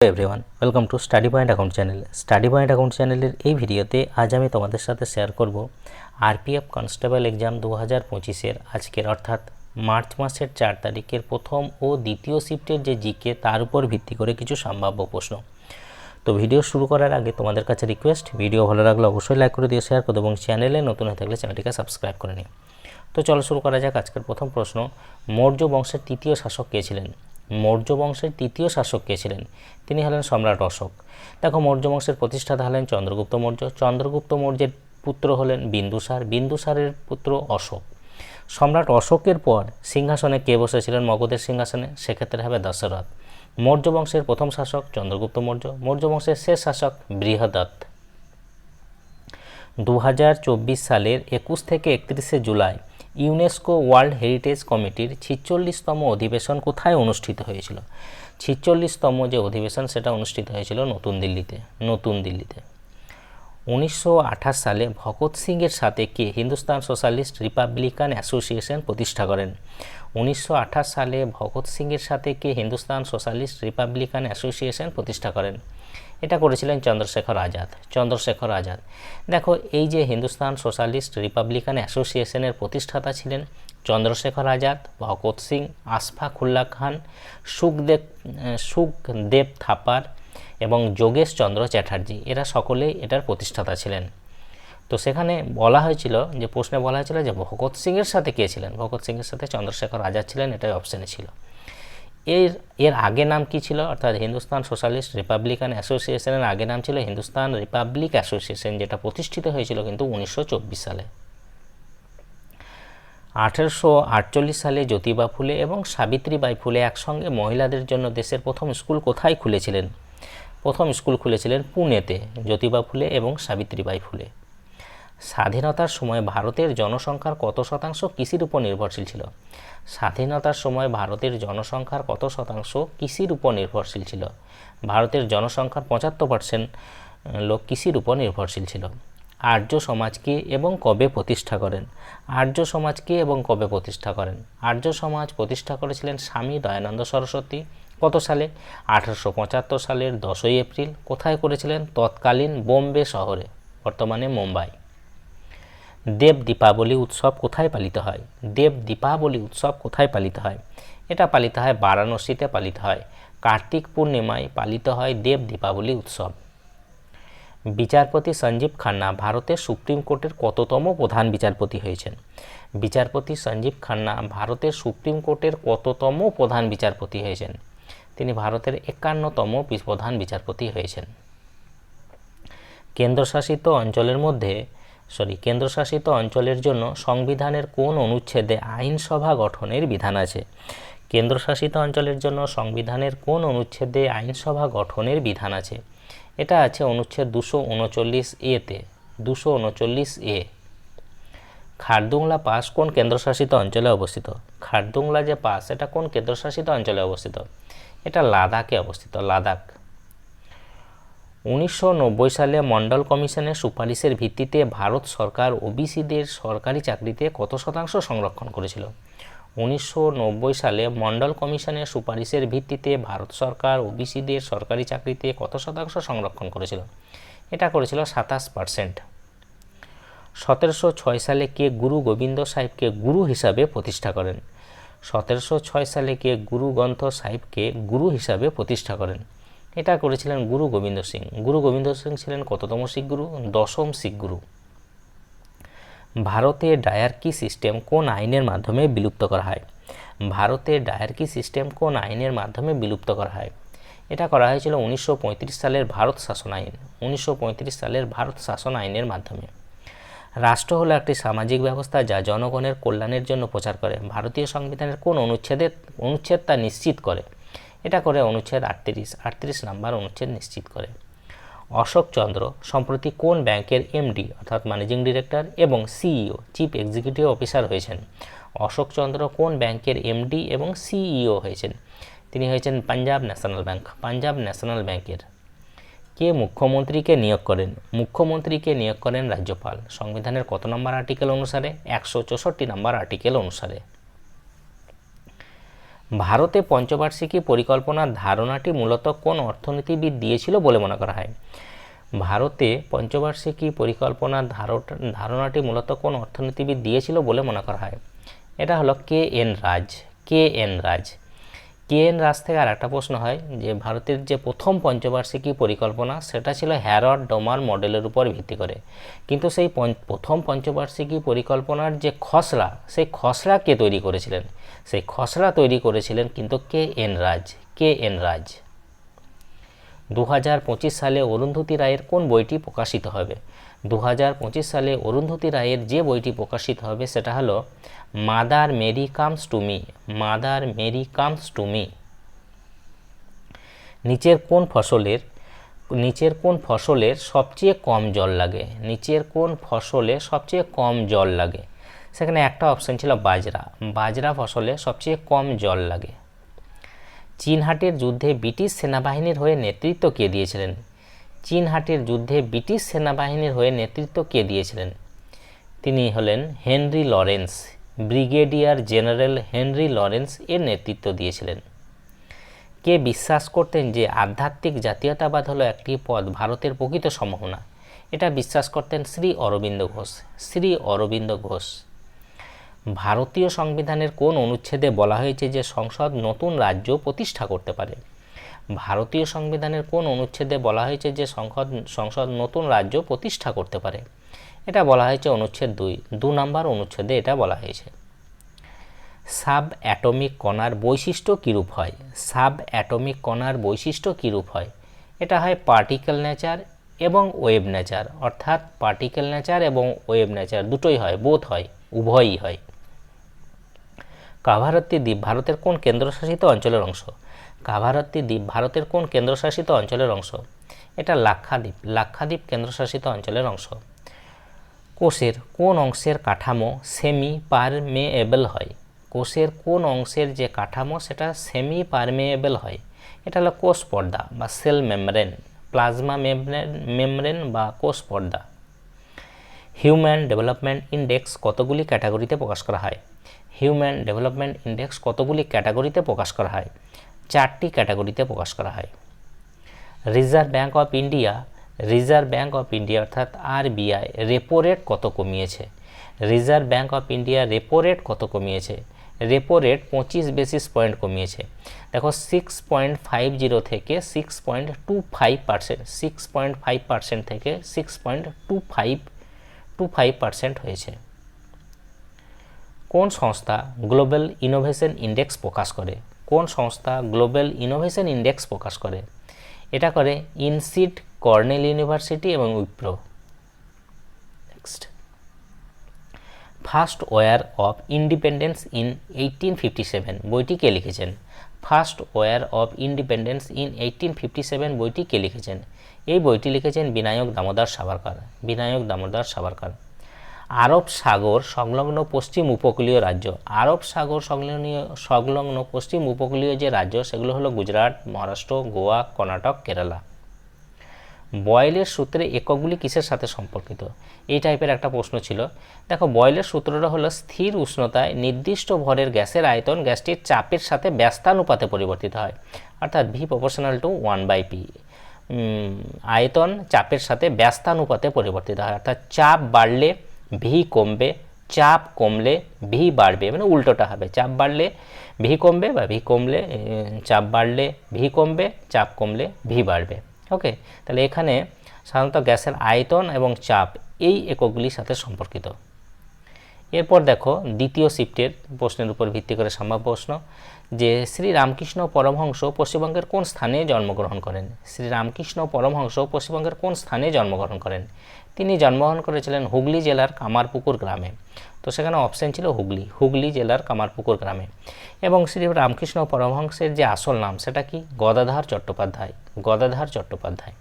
Everyone, welcome to study point account channel. Study point account চ্যানেলের এই ভিডিওতে আজ আমি তোমাদের সাথে শেয়ার করব আরপিএফ কনস্টেবল এক্সাম দু হাজার পঁচিশের আজকের, অর্থাৎ মার্চ মাসের চার তারিখের প্রথম ও দ্বিতীয় শিফটের যে জিকে, তার উপর ভিত্তি করে কিছু সম্ভাব্য প্রশ্ন। তো ভিডিও শুরু করার আগে তোমাদের কাছে রিকোয়েস্ট, ভিডিও ভালো লাগলে অবশ্যই লাইক করে দিয়ে শেয়ার করো এবং চ্যানেলে নতুন হয়ে থাকলে চ্যানেলটিকে সাবস্ক্রাইব করে নিও। তো চলো শুরু করা যাক আজকের প্রথম প্রশ্ন। মৌর্য বংশের তৃতীয় শাসক কে ছিলেন? মৌর্য বংশের তৃতীয় শাসক কে ছিলেন? তিনি হলেন সম্রাট অশোক। দেখো মৌর্য বংশের প্রতিষ্ঠাতা হলেন চন্দ্রগুপ্ত মৌর্য। চন্দ্রগুপ্ত মৌর্যের পুত্র হলেন বিন্দুসার। বিন্দুসারের পুত্র অশোক। সম্রাট অশোকের পর সিংহাসনে কে বসেছিলেন? মগধের সিংহাসনে, সেক্ষেত্রে হবে দশরথ। মৌর্য বংশের প্রথম শাসক চন্দ্রগুপ্ত মৌর্য। মৌর্য বংশের শেষ শাসক বৃহদত্ত। দু হাজার চব্বিশ সালের একুশ থেকে একত্রিশে জুলাই ইউনেস্কো ওয়ার্ল্ড হেরিটেজ কমিটির ছিচল্লিশতম অধিবেশন কোথায় অনুষ্ঠিত হয়েছিল? ছিচল্লিশতম যে অধিবেশন, সেটা অনুষ্ঠিত হয়েছিল নতুন দিল্লিতে নতুন দিল্লিতে। উনিশশো আঠাশ সালে ভগৎ সিংয়ের সাথে কে? হিন্দুস্তান সোশ্যালিস্ট রিপাবলিকান অ্যাসোসিয়েশন প্রতিষ্ঠা করেন। উনিশশো আঠাশ সালে ভগৎ সিংয়ের সাথে কে? হিন্দুস্তান সোশ্যালিস্ট রিপাবলিকান অ্যাসোসিয়েশন প্রতিষ্ঠা করেন। এটা করেছিলেন চন্দ্রশেখর আজাদ চন্দ্রশেখর আজাদ। দেখো, এই যে হিন্দুস্তান সোশ্যালিস্ট রিপাবলিকান অ্যাসোসিয়েশনের প্রতিষ্ঠাতা ছিলেন চন্দ্রশেখর আজাদ, ভগৎ সিং আশফাকুল্লা খান, সুখদেব সুখদেব থাপার এবং যোগেশ চন্দ্র চ্যাটার্জি। এরা সকলেই এটার প্রতিষ্ঠাতা ছিলেন। তো সেখানে বলা হয়েছিল যে, প্রশ্নে বলা হয়েছিল যে, ভগৎ সিংয়ের সাথে কে ছিলেন? ভগৎ সিংয়ের সাথে চন্দ্রশেখর আজাদ ছিলেন, এটাই অপশানে ছিল। এর এর আগে নাম কি ছিল? অর্থাৎ হিন্দুস্তান সোশ্যালিস্ট রিপাবলিকান অ্যাসোসিয়েশনের আগে নাম ছিল হিন্দুস্তান রিপাবলিক অ্যাসোসিয়েশন, যেটা প্রতিষ্ঠিত হয়েছিল কিন্তু উনিশশো চব্বিশ সালে। আঠেরোশো আটচল্লিশ সালে জ্যোতিবা ফুলে এবং সাবিত্রীবাই ফুলে একসঙ্গে মহিলাদের জন্য দেশের প্রথম স্কুল কোথায় খুলেছিলেন? প্রথম স্কুল খুলেছিলেন পুনেতে, জ্যোতিবা ফুলে এবং সাবিত্রীবাই ফুলে। স্বাধীনতার সময় ভারতের জনসংখ্যার কত শতাংশ কৃষির উপর নির্ভরশীল ছিল? স্বাধীনতার সময় ভারতের জনসংখ্যার কত শতাংশ কৃষির উপর নির্ভরশীল ছিল? ভারতের জনসংখ্যার পঁচাত্তর পার্সেন্ট লোক কৃষির উপর নির্ভরশীল ছিল। আর্য সমাজকে এবং কবে প্রতিষ্ঠা করেন? আর্য সমাজকে এবং কবে প্রতিষ্ঠা করেন? আর্য সমাজ প্রতিষ্ঠা করেছিলেন স্বামী দয়ানন্দ সরস্বতী। কত সালে? আঠারোশো পঁচাত্তর সালের দশই এপ্রিল। কোথায় করেছিলেন? তৎকালীন বোম্বে শহরে, বর্তমানে মুম্বাই। দেব দীপাবলি উৎসব কোথায় পালিত হয়? দেব দীপাবলি উৎসব কোথায় পালিত হয়? এটা পালিত হয় বারাণসীতে পালিত হয়। কার্তিক পূর্ণিমায় পালিত হয় দেব দীপাবলি উৎসব। বিচারপতি সঞ্জীব খান্না ভারতের সুপ্রিম কোর্টের কততম প্রধান বিচারপতি হয়েছেন? বিচারপতি সঞ্জীব খান্না ভারতের সুপ্রিম কোর্টের কততম প্রধান বিচারপতি হয়েছেন? তিনি ভারতের একান্নতম প্রধান বিচারপতি হয়েছেন। কেন্দ্রশাসিত অঞ্চলের মধ্যে সরি, কেন্দ্রশাসিত অঞ্চলের জন্য সংবিধানের কোন অনুচ্ছেদে আইনসভা গঠনের বিধান আছে? কেন্দ্রশাসিত অঞ্চলের জন্য সংবিধানের কোন অনুচ্ছেদে আইনসভা গঠনের বিধান আছে? এটা আছে অনুচ্ছেদ দুশো উনচল্লিশ এতে দুশো উনচল্লিশ এ। খারদুংলা পাস কোন কেন্দ্রশাসিত অঞ্চলে অবস্থিত? খারদুংলা যে পাস, এটা কোন কেন্দ্রশাসিত অঞ্চলে অবস্থিত? এটা লাদাখে অবস্থিত, লাদাখ। উনিশশো নব্বই সালে মন্ডল কমিশনের সুপারিশের ভিত্তিতে ভারত সরকার ওবিসিদের সরকারি চাকরিতে কত শতাংশ সংরক্ষণ করেছিল? উনিশশো নব্বই সালে মন্ডল কমিশনের সুপারিশের ভিত্তিতে ভারত সরকার ওবিসিদের সরকারি চাকরিতে কত শতাংশ সংরক্ষণ করেছিল? এটা করেছিল সাতাশ পার্সেন্ট। সতেরোশো ছয় সালে কে গুরু গোবিন্দ সাহেবকে গুরু হিসাবে প্রতিষ্ঠা করেন? সতেরোশো ছয় সালে কে গুরু গ্রন্থ সাহিবকে গুরু হিসাবে প্রতিষ্ঠা করেন? এটা করেছিলেন গুরু গোবিন্দ সিং। গুরু গোবিন্দ সিং ছিলেন কততম শিখ গুরু দশম শিখ গুরু ভারতে ডায়ার্কি সিস্টেম কোন আইনের মাধ্যমে বিলুপ্ত করা হয়? ভারতে ডায়ার্কি সিস্টেম কোন আইনের মাধ্যমে বিলুপ্ত করা হয়? এটা করা হয়েছিল উনিশশো পঁয়ত্রিশ সালের ভারত শাসন আইন। উনিশশো পঁয়ত্রিশ সালের ভারত শাসন আইনের মাধ্যমে। রাষ্ট্র হলো একটি সামাজিক ব্যবস্থা যা জনগণের কল্যাণের জন্য প্রচার করে। ভারতীয় সংবিধানের কোন অনুচ্ছেদের অনুচ্ছেদ তা নিশ্চিত করে। এটা করে অনুচ্ছেদ আটত্রিশ আটত্রিশ নাম্বার অনুচ্ছেদ নিশ্চিত করে। অশোক চন্দ্র সম্প্রতি কোন ব্যাংকের এমডি অর্থাৎ ম্যানেজিং ডিরেক্টর এবং সিইও চিফ এক্সিকিউটিভ অফিসার হয়েছেন? অশোক চন্দ্র কোন ব্যাংকের এমডি এবং সিইও হয়েছেন? তিনি হয়েছেন Punjab national bank, Punjab national ব্যাংকের। কে মুখ্যমন্ত্রীকে নিয়োগ করেন? মুখ্যমন্ত্রীকে নিয়োগ করেন রাজ্যপাল। সংবিধানের কত নম্বর আর্টিকেল অনুসারে? একশো চৌষট্টি নম্বর আর্টিকেল অনুসারে। ভারতে পঞ্চবার্ষিকী পরিকল্পনার ধারণাটি মূলত কোন অর্থনীতিবিদ দিয়েছিল বলে মনে করা হয়? ভারতে পঞ্চবার্ষিকী পরিকল্পনার ধারণাটি মূলত কোন অর্থনীতিবিদ দিয়েছিল বলে মনে করা হয়? এটা হলো K N Raj, K N Raj. K N Raj থেকে আর একটা প্রশ্ন হয় যে, ভারতের যে প্রথম পঞ্চবার্ষিকী পরিকল্পনা, সেটা ছিল হ্যারড ডোমার মডেলের উপর ভিত্তি করে। কিন্তু সেই প্রথম পঞ্চবার্ষিকী পরিকল্পনার যে খসড়া, সেই খসড়া কে তৈরি করেছিলেন? সেই খসড়া তৈরি করেছিলেন কিন্তু কে এন রাজ, কে এন রাজ। দু হাজার পঁচিশ সালে অরুন্ধতী রায়ের কোন বইটি প্রকাশিত হবে? দু হাজার পঁচিশ সালে অরুন্ধতী রায়ের যে বইটি প্রকাশিত হবে সেটা হলো mother Mary comes to me, mother Mary comes to me. নিচের কোন ফসলের, নিচের কোন ফসলের সবচেয়ে কম জল লাগে? নিচের কোন ফসলে সবচেয়ে কম জল লাগে? সেখানে একটা অপশন ছিল বাজরা। বাজরা ফসলে সবচেয়ে কম জল লাগে। চীনহাটের যুদ্ধে ব্রিটিশ সেনাবাহিনীর হয়ে নেতৃত্ব কে দিয়েছিলেন? চীনহাটের যুদ্ধে ব্রিটিশ সেনাবাহিনীর হয়ে নেতৃত্ব কে দিয়েছিলেন? তিনি হলেন Henry Lawrence, brigadier general Henry Lawrence এর নেতৃত্ব দিয়েছিলেন। কে বিশ্বাস করতেন যে আধ্যাত্মিক জাতীয়তাবাদ হলো একটি পদ ভারতের প্রকৃত সম্ভাবনা? এটা বিশ্বাস করতেন শ্রী অরবিন্দ ঘোষ, শ্রী অরবিন্দ ঘোষ। ভারতীয় সংবিধানের কোন অনুচ্ছেদে বলা হয়েছে যে সংসদ নতুন রাজ্য প্রতিষ্ঠা করতে পারে? ভারতীয় সংবিধানের কোন অনুচ্ছেদে বলা হয়েছে যে সংসদ সংসদ নতুন রাজ্য প্রতিষ্ঠা করতে পারে? এটা বলা হয়েছে অনুচ্ছেদ দুই। দু নম্বর অনুচ্ছেদে এটা বলা হয়েছে। সাব অ্যাটমিক কণার বৈশিষ্ট্য কীরূপ হয়? সাব অ্যাটমিক কণার বৈশিষ্ট্য কীরূপ হয়? এটা হয় পার্টিকেল নেচার এবং ওয়েব নেচার। অর্থাৎ পার্টিকেল নেচার এবং ওয়েব নেচার দুটোই হয়, বোধ হয়, উভয়ই হয়। কাভারত্তি দ্বীপ ভারতের কোন কেন্দ্রশাসিত অঞ্চলের অংশ? কাভারত্তি দ্বীপ ভারতের কোন কেন্দ্রশাসিত অঞ্চলের অংশ? এটা লাক্ষাদ্বীপ। লাক্ষাদ্বীপ কেন্দ্রশাসিত অঞ্চলের অংশ। কোষের কোন অংশের কাঠামো সেমি পারমেএবল হয়? কোষের কোন অংশের যে কাঠামো, সেটা সেমি পারমেএবল হয়? এটা হলো কোষ পর্দা বা cell membrane, plasma membrane membrane বা কোষ পর্দা। হিউম্যান ডেভেলপমেন্ট ইন্ডেক্স কতগুলি ক্যাটাগরিতে প্রকাশ করা হয়? হিউম্যান ডেভেলপমেন্ট ইন্ডেক্স কতগুলি ক্যাটাগরিতে প্রকাশ করা হয়? চারটি ক্যাটাগরিতে প্রকাশ করা হয়। Reserve bank of India, reserve bank of India অর্থাৎ আরবিআই রেপো রেট কত কমিয়েছে? Reserve bank of India repo rate কত কমিয়েছে? রেপো রেট পঁচিশ বেসিস পয়েন্ট কমিয়েছে। দেখো সিক্স পয়েন্ট ফাইভ জিরো থেকে six point two five percent six point five percent থেকে six point two five two five percent হয়েছে। কোন সংস্থা গ্লোবাল ইনোভেশন ইন্ডেক্স প্রকাশ করে? কোন সংস্থা গ্লোবাল ইনোভেশন ইন্ডেক্স প্রকাশ করে? এটা করে ইনসিট কর্নেল ইউনিভার্সিটি এবং Wipro next first war of independence in eighteen fifty seven বইটি কে লিখেছেন? First war of independence in eighteen fifty seven বইটি কে লিখেছেন? এই বইটি লিখেছেন বিনায়ক দামোদর সাভারকার। বিনায়ক দামোদর সাভারকার। আরব সাগর সংলগ্ন পশ্চিম উপকূলীয় রাজ্য। আরব সাগর সংলগ্ন সংলগ্ন পশ্চিম উপকূলীয় যে রাজ্য, সেগুলো হলো গুজরাট, মহারাষ্ট্র, গোয়া, কর্ণাটক, কেরালা। বয়েলের সূত্রে এককগুলি কিসের সাথে সম্পর্কিত? এই টাইপের একটা প্রশ্ন ছিল। দেখো, বয়েলের সূত্রটা হলো স্থির উষ্ণতায় নির্দিষ্ট ভরের গ্যাসের আয়তন গ্যাসটির চাপের সাথে ব্যস্তানুপাতে পরিবর্তিত হয়। অর্থাৎ V proportional to one by P আয়তন চাপের সাথে ব্যস্তানুপাতে পরিবর্তিত হয়। অর্থাৎ চাপ বাড়লে ভি কমবে, চাপ কমলে ভি বাড়বে মানে উল্টোটা হবে। চাপ বাড়লে ভি কমবে বা ভি কমলে চাপ বাড়লে ভি কমবে, চাপ কমলে ভি বাড়বে। ওকে তাহলে এখানে সাধারণত গ্যাসের আয়তন এবং চাপ এই এককগুলির সাথে সম্পর্কিত। এরপর দেখো দ্বিতীয় শিফটের প্রশ্নের উপর ভিত্তি করে সম্ভাব্য প্রশ্ন যে শ্রী রামকৃষ্ণ পরমহংস পশ্চিমবঙ্গের কোন স্থানে জন্মগ্রহণ করেন? শ্রী রামকৃষ্ণ পরমহংস পশ্চিমবঙ্গের কোন স্থানে জন্মগ্রহণ করেন? তিনি জন্মগ্রহণ করেছিলেন হুগলি জেলার কামারপুকুর গ্রামে। তো সেখানে অপশন ছিল হুগলি হুগলি জেলার কামারপুকুর গ্রামে। এবং শ্রী রামকৃষ্ণ পরমহংসের যে আসল নাম, সেটা কি? গদাধর চট্টোপাধ্যায় গদাধর চট্টোপাধ্যায়।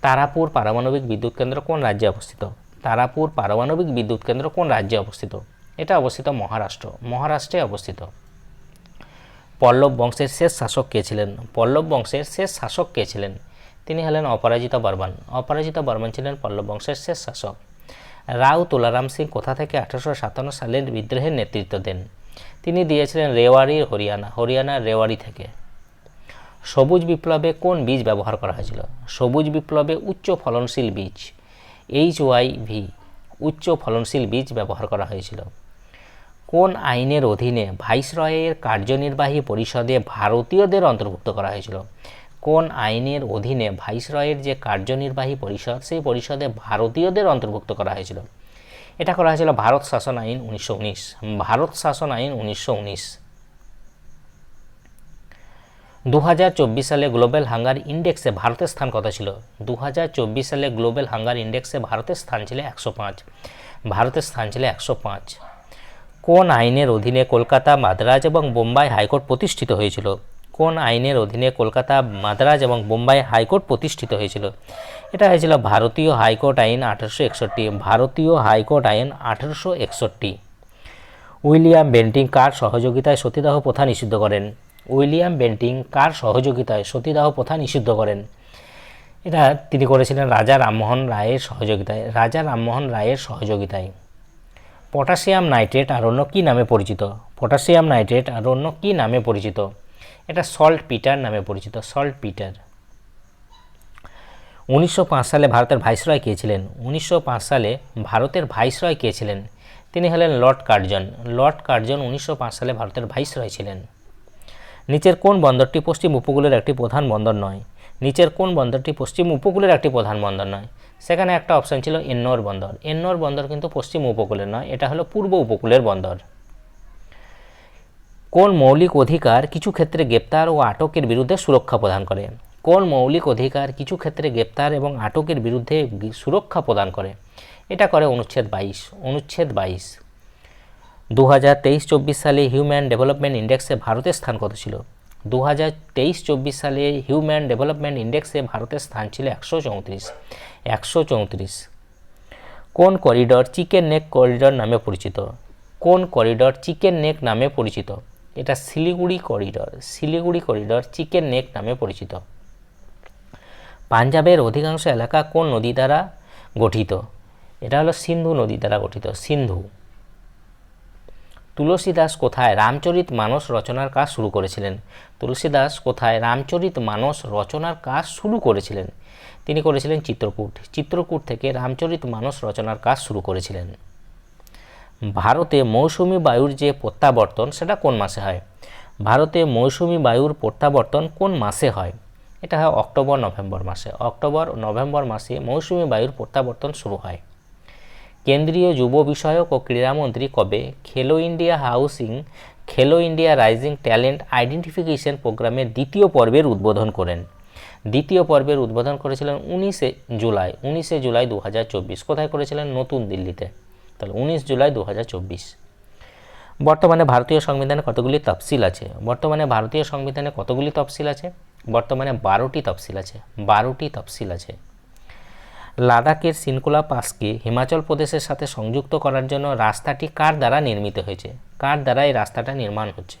তারাপুর পারমাণবিক বিদ্যুৎ কেন্দ্র কোন রাজ্যে অবস্থিত? তারাপুর পারমাণবিক বিদ্যুৎ কেন্দ্র কোন রাজ্যে অবস্থিত? এটা অবস্থিত মহারাষ্ট্র, মহারাষ্ট্রে অবস্থিত। পল্লব বংশের শেষ শাসক কে ছিলেন? পল্লব বংশের শেষ শাসক কে ছিলেন? তিনি হলেন অপরাজিতা বর্মন। অপরাজিতা বর্মন ছিলেন পল্লব বংশের শেষ শাসক। রাও তুলারাম সিং কোথা থেকে আঠারোশো সাতান্ন সালের বিদ্রোহের নেতৃত্ব দেন? তিনি দিয়েছিলেন রেওয়ারির হরিয়ানা, হরিয়ানার রেওয়ারি থেকে। সবুজ বিপ্লবে কোন বীজ ব্যবহার করা হয়েছিল? সবুজ বিপ্লবে উচ্চ ফলনশীল বীজ, এইচ ওয়াই ভি, উচ্চ ফলনশীল বীজ ব্যবহার করা হয়েছিল। কোন আইনের অধীনে ভাইসরয়ের কার্যনির্বাহী পরিষদে ভারতীয়দের অন্তর্ভুক্ত করা হয়েছিল? কোন আইনের অধীনে ভাইসরয়ের যে কার্যনির্বাহী পরিষদ, সেই পরিষদে ভারতীয়দের অন্তর্ভুক্ত করা হয়েছিল। এটা করা হয়েছিল ভারত শাসন আইন উনিশশো উনিশ। ভারত শাসন আইন উনিশশো দু সালে গ্লোবাল হাঙ্গার ইন্ডেক্সে ভারতের স্থান কত ছিল? দু হাজার চব্বিশ সালে গ্লোবাল হাঙ্গার ইন্ডেক্সে ভারতের স্থান ছিল একশো পাঁচ। ভারতের স্থান ছিল একশো পাঁচ। কোন আইনের অধীনে কলকাতা, মাদ্রাজ এবং বোম্বাই হাইকোর্ট প্রতিষ্ঠিত হয়েছিল? কোন আইনের অধীনে কলকাতা, মাদ্রাজ এবং বোম্বাই হাইকোর্ট প্রতিষ্ঠিত হয়েছিল। এটা হয়েছিল ভারতীয় হাইকোর্ট আইন আঠারোশো একষট্টি, ভারতীয় হাইকোর্ট আইন আঠারোশো একষট্টি। উইলিয়াম বেন্টিং কার সহযোগিতায় সতীদাহ প্রথা নিষিদ্ধ করেন? উইলিয়াম বেন্টিং কার সহযোগিতায় সতীদাহ প্রথা নিষিদ্ধ করেন? এটা তিনি করেছিলেন রাজা রামমোহন রায়ের সহযোগিতায়। রাজা রামমোহন রায়ের সহযোগিতায়। পটাশিয়াম নাইট্রেট আর অন্য কী নামে পরিচিত? পটাশিয়াম নাইট্রেট আর অন্য কী নামে পরিচিত? এটা সল্ট পিটার নামে পরিচিত, সল্ট পিটার। উনিশশো পাঁচ সালে ভারতের ভাইসরয় কে ছিলেন? উনিশশো পাঁচ সালে ভারতের ভাইসরয় কে ছিলেন? তিনি হলেন লর্ড কার্জন। লর্ড কার্জন উনিশশো পাঁচ সালে ভারতের ভাইসরয় ছিলেন। নিচের কোন বন্দরটি পশ্চিম উপকূলের একটি প্রধান বন্দর নয়? নিচের কোন বন্দরটি পশ্চিম উপকূলের একটি প্রধান বন্দর নয়? সেখানে একটা অপশন ছিল এন্নোর বন্দর। এন্নোর বন্দর কিন্তু পশ্চিম উপকূলের নয়, এটা হলো পূর্ব উপকূলের বন্দর। কোন মৌলিক অধিকার কিছু ক্ষেত্রে গ্রেপ্তার ও আটকের বিরুদ্ধে সুরক্ষা প্রদান করে? কোন মৌলিক অধিকার কিছু ক্ষেত্রে গ্রেপ্তার এবং আটকের বিরুদ্ধে সুরক্ষা প্রদান করে? এটা করে অনুচ্ছেদ বাইশ অনুচ্ছেদ বাইশ। দু হাজার তেইশ চব্বিশ সালে হিউম্যান ডেভেলপমেন্ট ইন্ডেক্সে ভারতের স্থান কত ছিল? দু হাজার তেইশ চব্বিশ সালে হিউম্যান ডেভেলপমেন্ট ইন্ডেক্সে ভারতের স্থান ছিল একশো চৌত্রিশ একশো চৌত্রিশ। কোন করিডর চিকেন নেক করিডর নামে পরিচিত? কোন করিডর চিকেন নেক নামে পরিচিত? এটা Siliguri corridor Siliguri corridor chicken neck নামে পরিচিত। পাঞ্জাবের অধিকাংশ এলাকা কোন নদী দ্বারা গঠিত? এটা হলো সিন্ধু নদী দ্বারা গঠিত, সিন্ধু। তুলসীদাস কোথায় রামচরিত মানস রচনার কাজ শুরু করেছিলেন? তুলসীদাস কোথায় রামচরিত মানস রচনার কাজ শুরু করেছিলেন? তিনি করেছিলেন চিত্রকূট। চিত্রকূট থেকে রামচরিত মানস রচনার কাজ শুরু করেছিলেন। ভারতে মৌসুমি বায়ুর যে প্রত্যাবর্তন, সেটা কোন মাসে হয়? ভারতে মৌসুমি বায়ুর প্রত্যাবর্তন কোন মাসে হয়? এটা হয় অক্টোবর, নভেম্বর মাসে। অক্টোবর, নভেম্বর মাসে মৌসুমি বায়ুর প্রত্যাবর্তন শুরু হয়। কেন্দ্রীয় যুব বিষয়ক ও ক্রীড়ামন্ত্রী কবে Khelo India housing, Khelo India rising talent identification প্রোগ্রামের দ্বিতীয় পর্বের উদ্বোধন করেন? দ্বিতীয় পর্বের উদ্বোধন করেছিলেন উনিশে জুলাই। উনিশে জুলাই দু হাজার চব্বিশ। কোথায় করেছিলেন? নতুন দিল্লিতে। তাহলে উনিশ জুলাই দু হাজার চব্বিশ। বর্তমানে ভারতীয় সংবিধানে কতগুলি তফসিল আছে? বর্তমানে ভারতীয় সংবিধানে কতগুলি তফসিল আছে? বর্তমানে বারোটি তফসিল আছে। বারোটি তফসিল আছে। লাদাখের সিনকুলা পাসকে হিমাচল প্রদেশের সাথে সংযুক্ত করার জন্য রাস্তাটি কার দ্বারা নির্মিত হয়েছে? কার দ্বারা এই রাস্তাটা নির্মাণ হচ্ছে?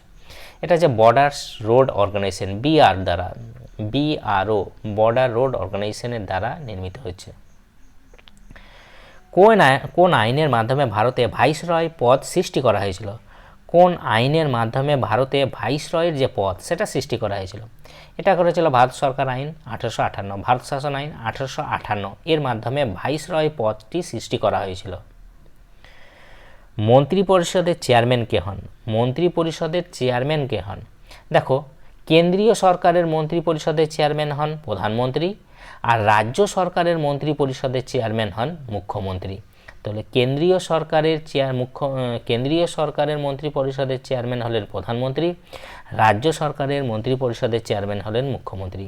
এটা যে বর্ডার রোড অর্গানাইজেশন বিআর দ্বারা বিআরও বর্ডার রোড অর্গানাইজেশনের দ্বারা নির্মিত হচ্ছে কোন কোন আইনের মাধ্যমে ভারতে ভাইসরয় পদ সৃষ্টি করা হয়েছিল? কোন আইনের মাধ্যমে ভারতে ভাইসরয়ের যে পদ, সেটা সৃষ্টি করা হয়েছিল? এটা করেছিল ভারত সরকার আইন, আঠারোশো ভারত শাসন আইন, আঠারোশো এর মাধ্যমে ভাইসরয় পদটি সৃষ্টি করা হয়েছিল। মন্ত্রী পরিষদের চেয়ারম্যান কে হন? মন্ত্রী পরিষদের চেয়ারম্যান কে হন? দেখো, কেন্দ্রীয় সরকারের মন্ত্রী পরিষদের চেয়ারম্যান হন প্রধানমন্ত্রী আর রাজ্য সরকারের মন্ত্রী পরিষদের চেয়ারম্যান হন মুখ্যমন্ত্রী। তাহলে কেন্দ্রীয় সরকারের চেয়ার মুখ্য কেন্দ্রীয় সরকারের মন্ত্রী পরিষদের চেয়ারম্যান হলেন প্রধানমন্ত্রী, রাজ্য সরকারের মন্ত্রী পরিষদের চেয়ারম্যান হলেন মুখ্যমন্ত্রী।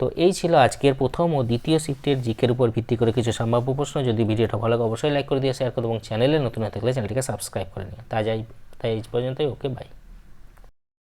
তো এই ছিল আজকের প্রথম ও দ্বিতীয় শিফটের জিকের উপর ভিত্তি করে কিছু সম্ভাব্য প্রশ্ন। যদি ভিডিওটা ভালো লাগে, অবশ্যই লাইক করে দিয়ে শেয়ার করো এবং চ্যানেলে নতুন হয়ে থাকলে চ্যানেলটিকে সাবস্ক্রাইব করে নিও। তাই তাই এই পর্যন্তই ওকে বাই